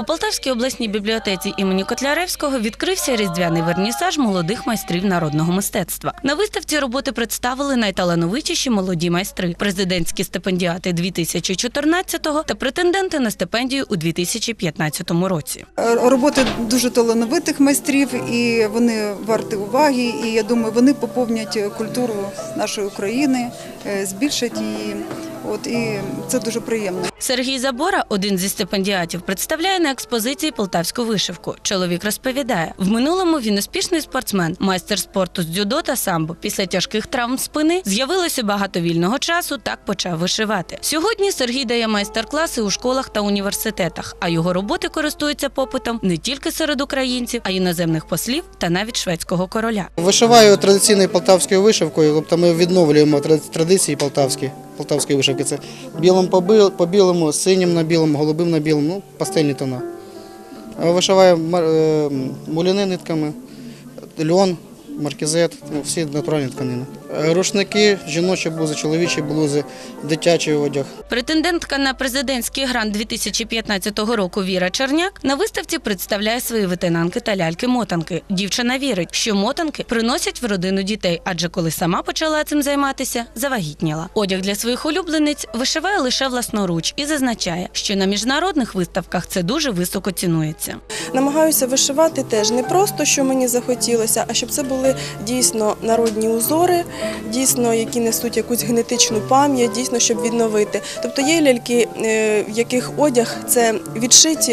У Полтавській обласній бібліотеці імені Котляревського відкрився різдвяний вернісаж молодих майстрів народного мистецтва. На виставці роботи представили найталановитіші молоді майстри, президентські стипендіати 2014 та претенденти на стипендію у 2015 році. Роботи дуже талановитих майстрів, і вони варті уваги. І я думаю, вони поповнять культуру нашої України, е, збільшать її. От і це дуже приємно. Сергій Забора, один зі стипендіатів, представляє експозиції полтавську вишивку. Чоловік розповідає, в минулому він успішний спортсмен, майстер спорту з дзюдо та самбо. Після тяжких травм спини з'явилося багато вільного часу. Так почав вишивати. Сьогодні Сергій дає майстер-класи у школах та університетах, а його роботи користуються попитом не тільки серед українців, а й іноземних послів та навіть шведського короля. Вишиваю традиційною полтавською вишивкою, тобто ми відновлюємо традиції полтавські, полтавської вишивки. Це білим по білому, синім на білому, голубим на білому, ну, пастельні тона. Вишиваю е, муляни нитками, льон, маркізет, ну, всі натуральні тканини. Е, Рушники, жіночі блузи, чоловічі блузи, дитячий одяг. Претендентка на президентський грант 2015 року Віра Черняк на виставці представляє свої витинанки та ляльки-мотанки. Дівчина вірить, що мотанки приносять в родину дітей, адже коли сама почала цим займатися, завагітніла. Одяг для своїх улюблениць вишиває лише власноруч і зазначає, що на міжнародних виставках це дуже високо цінується. Намагаюся вишивати теж не просто, що мені захотілося, а щоб це були дійсно народні узори, дійсно, які несуть якусь генетичну пам'ять, дійсно, щоб відновити. Тобто є ляльки, е, в яких одяг це відшиті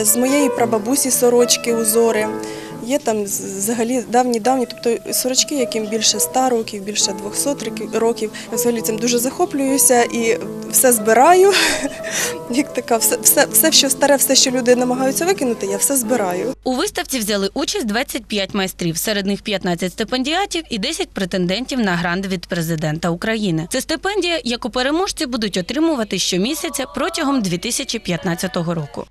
е, з моєї прабабусі сорочки, узори. Є там взагалі давні-давні, тобто сорочки, яким більше 100 років, більше 200 років-. Я взагалі цим дуже захоплююся і все збираю. Як така, все, все, все, що старе, все, що люди намагаються викинути, я все збираю. У виставці взяли участь 25 майстрів, серед них 15 стипендіатів і 10 претендентів на грант від президента України. Це стипендія, яку переможці будуть отримувати щомісяця протягом 2015 року.